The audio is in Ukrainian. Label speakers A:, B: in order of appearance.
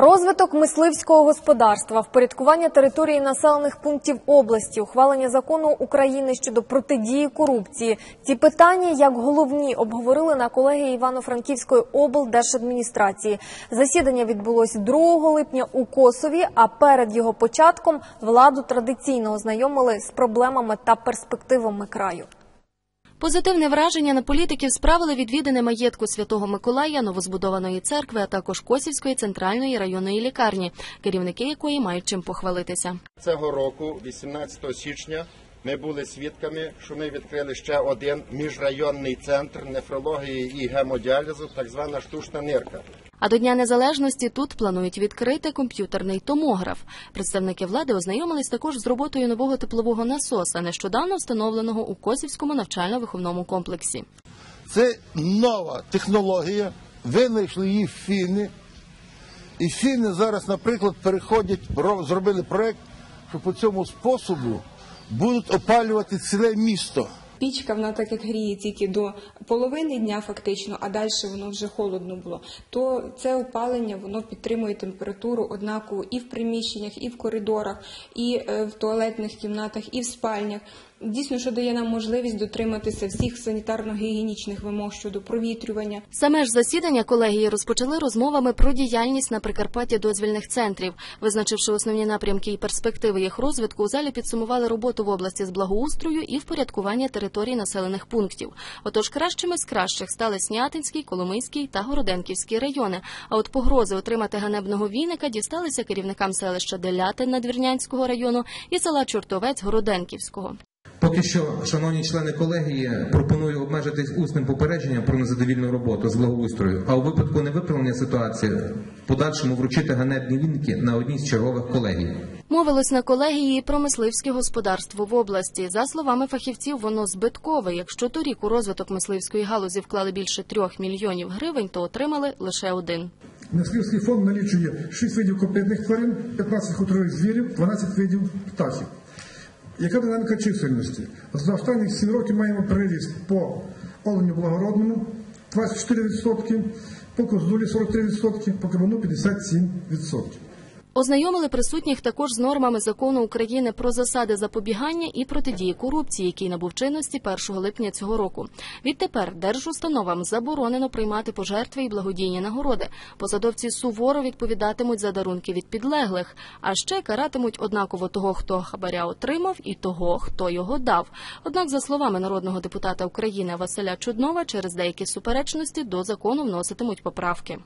A: Розвиток мисливського господарства, впорядкування території населених пунктів області, ухвалення закону України щодо протидії корупції. Ці питання, як головні, обговорили на колегії Івано-Франківської облдержадміністрації. Засідання відбулось 2 липня у Косові, а перед його початком владу традиційно ознайомили з проблемами та перспективами краю.
B: Позитивне враження на політиків справили відвідини маєтку Святого Миколая, новозбудованої церкви, а також Косівської центральної районної лікарні, керівники якої мають чим похвалитися.
C: Цього року, 18 січня, ми були свідками, що ми відкрили ще один міжрайонний центр нефрології і гемодіалізу, так звана штучна нирка.
B: А до Дня Незалежності тут планують відкрити комп'ютерний томограф. Представники влади ознайомились також з роботою нового теплового насоса, нещодавно встановленого у Косівському навчально-виховному комплексі.
D: Це нова технологія. Винайшли її фіни. І фіни зараз, наприклад, переходять, ро- зробили проект, що по цьому способу будуть опалювати ціле місто.
E: Пічка вона так як гріє тільки до половини дня, фактично, а далі воно вже холодно було. То це опалення воно підтримує температуру однаково і в приміщеннях, і в коридорах, і е, в туалетних кімнатах, і в спальнях. Дійсно, що дає нам можливість дотриматися всіх санітарно-гігієнічних вимог щодо провітрювання.
B: Саме ж засідання колегії розпочали розмовами про діяльність на Прикарпатті дозвільних центрів. Визначивши основні напрямки і перспективи їх розвитку, у залі підсумували роботу в області з благоустрою і впорядкування територій населених пунктів. Отож, кращими з кращих стали Снятинський, Коломийський та Городенківський райони. А от погрози отримати ганебного віника дісталися керівникам селища Делятин Надвірнянського району і села Чортовець Городенківського.
F: Поки що, шановні члени колегії, пропоную обмежитись усним попередженням про незадовільну роботу з благоустрою, а у випадку невиправлення ситуації в подальшому вручити ганебні вінки на одній з чергових колегій.
B: Мовилось на колегії про мисливське господарство в області. За словами фахівців, воно збиткове. Якщо торік у розвиток мисливської галузі вклали більше трьох мільйонів гривень, то отримали лише один.
G: Мисливський фонд налічує 6 видів копитних тварин, 15 хутрових звірів, 12 видів птахів. Яка динаміка чисельності? За останні 7 років маємо приріст по оленю благородному 24%, по козулі 43%, по кабану 57%.
B: Ознайомили присутніх також з нормами закону України про засади запобігання і протидії корупції, який набув чинності 1 липня цього року. Відтепер держустановам заборонено приймати пожертви і благодійні нагороди. Посадовці суворо відповідатимуть за дарунки від підлеглих, а ще каратимуть однаково того, хто хабаря отримав, і того, хто його дав. Однак, за словами народного депутата України Василя Чуднова, через деякі суперечності до закону вноситимуть поправки.